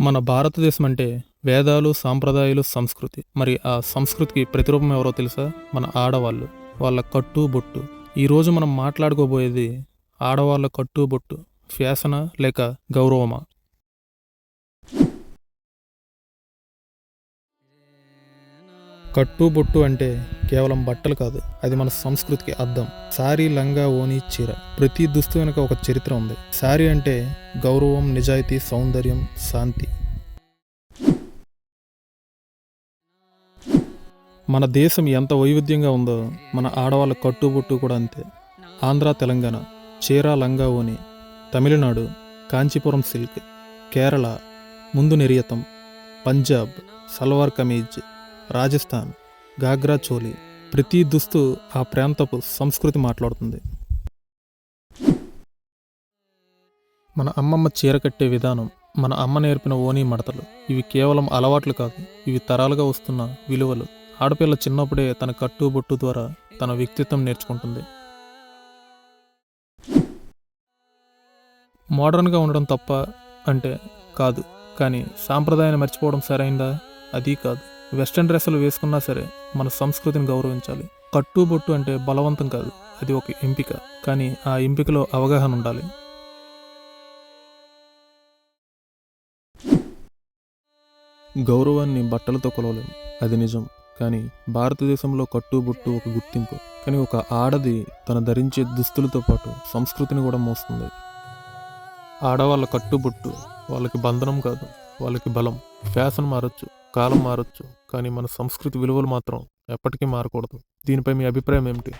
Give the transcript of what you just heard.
మన భారతదేశం అంటే వేదాలు సాంప్రదాయాలు సంస్కృతి. మరి ఆ సంస్కృతికి ప్రతిరూపం ఎవరో తెలుసా? మన ఆడవాళ్ళు. వాళ్ళ కట్టు బొట్టు. ఈరోజు మనం మాట్లాడుకోబోయేది ఆడవాళ్ళ కట్టు బొట్టు. ఫ్యాషనా లేక గౌరవమా? కట్టు బొట్టు అంటే కేవలం బట్టలు కాదు అది మన సంస్కృతికి అర్థం. సారీ లంగా ఓని చీర. ప్రతి దుస్తు వెనుక ఒక చరిత్ర ఉంది. సారీ అంటే గౌరవం నిజాయితీ సౌందర్యం శాంతి. మన దేశం ఎంత వైవిధ్యంగా ఉందో మన ఆడవాళ్ళ కట్టుబొట్టు కూడా అంతే. ఆంధ్ర తెలంగాణ. చీర లంగా ఓని తమిళనాడు కాంచీపురం సిల్క్. కేరళ ముందు నిర్యతం. పంజాబ్ సల్వార్ కమీజ్. రాజస్థాన్. గాగ్రా చోలి. ప్రతి దుస్తు ఆ ప్రాంతపు సంస్కృతి మాట్లాడుతుంది. మన అమ్మమ్మ చీర కట్టే విధానం మన అమ్మ నేర్పిన ఓనీ మడతలు ఇవి కేవలం అలవాట్లు కాదు ఇవి తరాలుగా వస్తున్న విలువలు. ఆడపిల్ల చిన్నప్పుడే తన కట్టు బొట్టు ద్వారా తన వ్యక్తిత్వం నేర్చుకుంటుంది. మోడర్న్గా ఉండడం తప్ప అంటే కాదు కానీ సాంప్రదాయాన్ని మర్చిపోవడం సరైందా? అది కాదు. వెస్ట్రన్ డ్రెస్సులు వేసుకున్నా సరే మన సంస్కృతిని గౌరవించాలి. కట్టు బొట్టు అంటే బలవంతం కాదు అది ఒక ఎంపిక. కానీ ఆ ఎంపికలో అవగాహన ఉండాలి. గౌరవాన్ని బట్టలతో కొలవలేం అది నిజం. కానీ భారతదేశంలో కట్టుబొట్టు ఒక గుర్తింపు. కానీ ఒక ఆడది తన ధరించే దుస్తులతో పాటు సంస్కృతిని కూడా మోస్తుంది. ఆడవాళ్ళ కట్టుబొట్టు వాళ్ళకి బంధనం కాదు వాళ్ళకి బలం. ఫ్యాషన్ మారచ్చు కాలం మారచ్చు. కానీ మన సంస్కృతి విలువలు మాత్రం ఎప్పటికీ మారకూడదు. దీనిపై మీ అభిప్రాయం ఏమిటి?